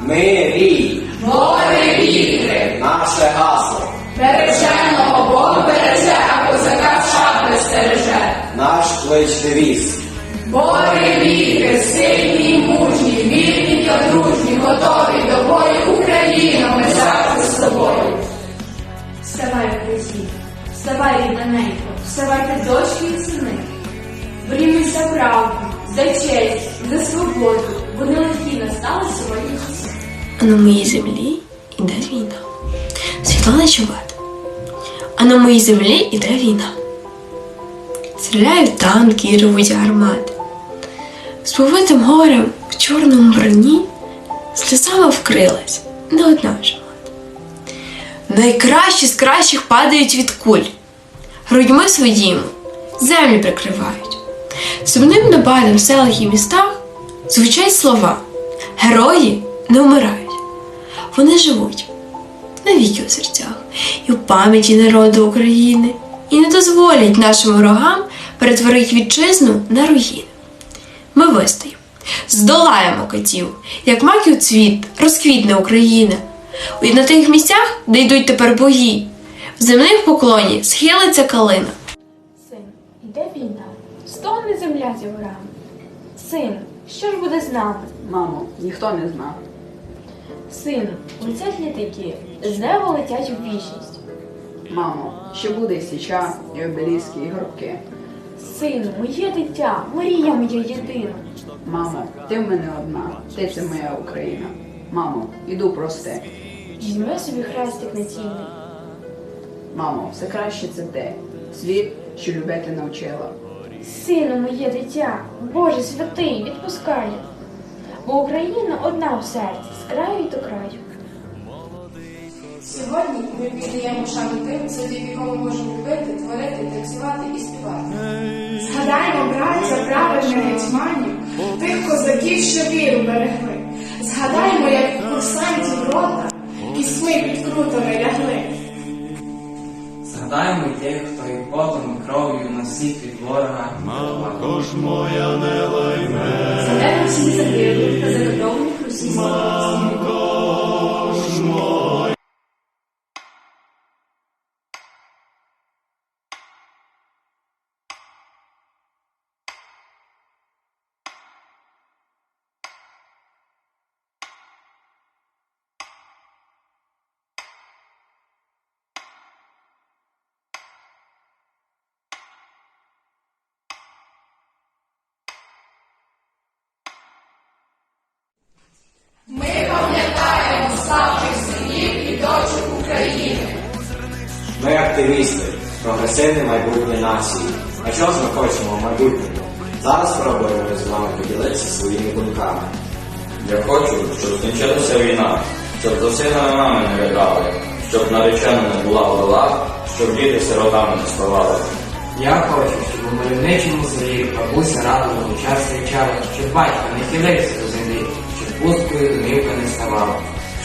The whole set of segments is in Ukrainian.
Мирі. Гори вітри, Наше гасло. береженого Бог береже, а козака шапи стереже. Наш клич девіз. Гори вітри, сильні й мужні, вільні та дружні, готові до бою Україна, ми завжди з тобою. Вставай, Україна, вставай, рідна ненько, вставайте, дочки і сини. Борімось за правду, за честь, А на моїй землі іде війна. Світлана Чубат. А на моїй землі іде війна. Стріляють танки і ревуть гармати. З повитим горем в чорному броні сльозами вкрилась не одна вже мати. Найкращі з кращих падають від куль, грудьми своїми землю прикривають. Сумним набалем в селах і містах звучать слова Герої не вмирають. Вони живуть навіки у серцях і в пам'яті народу України і не дозволять нашим ворогам перетворити вітчизну на руїни. Ми вистоїмо, здолаємо котів, як маків цвіт, розквітне Україна. І на тих місцях, де йдуть тепер бої, в земних поклоні схилиться калина. Син, іде війна, стогне земля зі горами. Син, що ж буде з нами? Мамо, ніхто не знав. Сину, летять літаки, з неба летять у вічність. Мамо, ще буде січа і обеліски, і горбки. Сину, моє дитя, Марія моя єдина. Мамо, ти в мене одна, ти це моя Україна. Мамо, іду прости. Візьми собі хрестик на цінний. Мамо, все краще це те. Світ, що любити навчила. Сину, моє дитя, Боже святий, відпускай. Бо Україна одна в серці, краю до краю. Сьогодні ми віддаємо шану тим, завдяки кому можемо любити, творити, танцювати і співати. Згадаймо, браття, праведних гетьманів, тих козаків, що віру берегли. Згадаймо, як курсантів рота пісми під крутами лягли. Згадаємо тих, хто і потом, і кров'ю на світ від ворога. Згадаємо всіх загиблих та Christmas. Ми активісти, прогресивне майбутнє нації. А чого ж ми хочемо в майбутньому? Зараз спробуємо з вами поділитися своїми думками. Я хочу, щоб скінчилася війна, щоб за синами мами не ридали, щоб наречена не була в лилах, щоб діти сиротами не ставали. Я хочу, щоб у мальовничому селі бабуся радувала час кричала, щоб батько не хилився до землі, щоб пусткою домівка не ставала.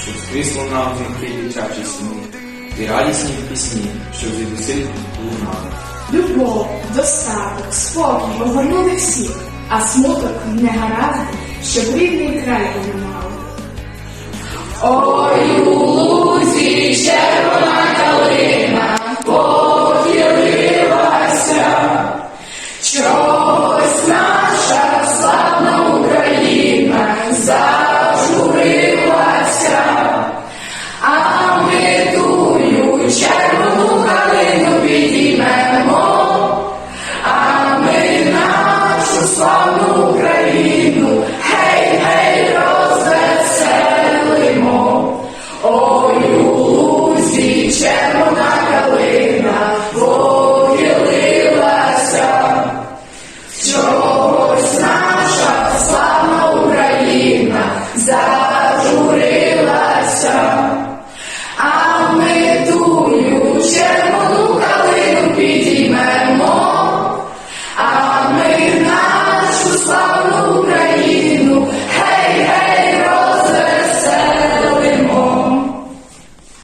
Щоб скрізь лунав дзвінки дитячі сні, і радісні пісні, щоб звідусиль лунали. Любов, достаток, спокій огорнули всіх, а смуток не гаразд, щоб рідний край мали. Ой,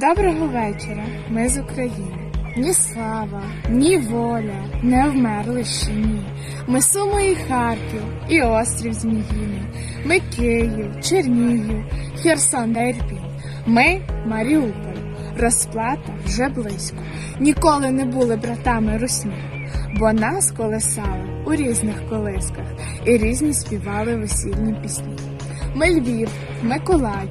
Доброго вечора, ми з України. ні слава, ні воля не вмерли ще ні. Ми Суми і Харків, і острів Зміїний. Ми Київ, Чернігів, Херсон та Ірпінь. Ми Маріуполь, розплата вже близько. Ніколи не були братами русні, бо нас колесали у різних колисках і різні співали весільні пісні. Ми Львів, Миколаїв,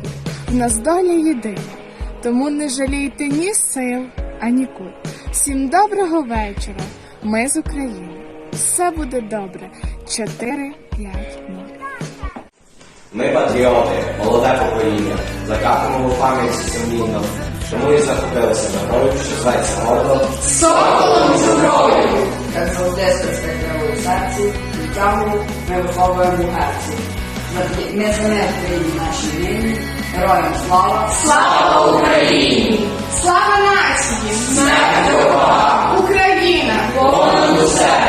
в нас доля єдина, тому не жалійте ні сил, ані куль. Всім доброго вечора. Ми з України. Все буде добре. 4, 5, 0. Ми патріоти, молоде покоління, закапимо в пам'яті сумлінно. Тому і захопилися герою, що зветься гордо. Соколом зброю! Як завжди спецкатили у серці, і тягу ми виховуємо у герці. Ми за них нашій вільні, героям слава! Слава Україні! Слава нації! Слава! Україна! Понад усе!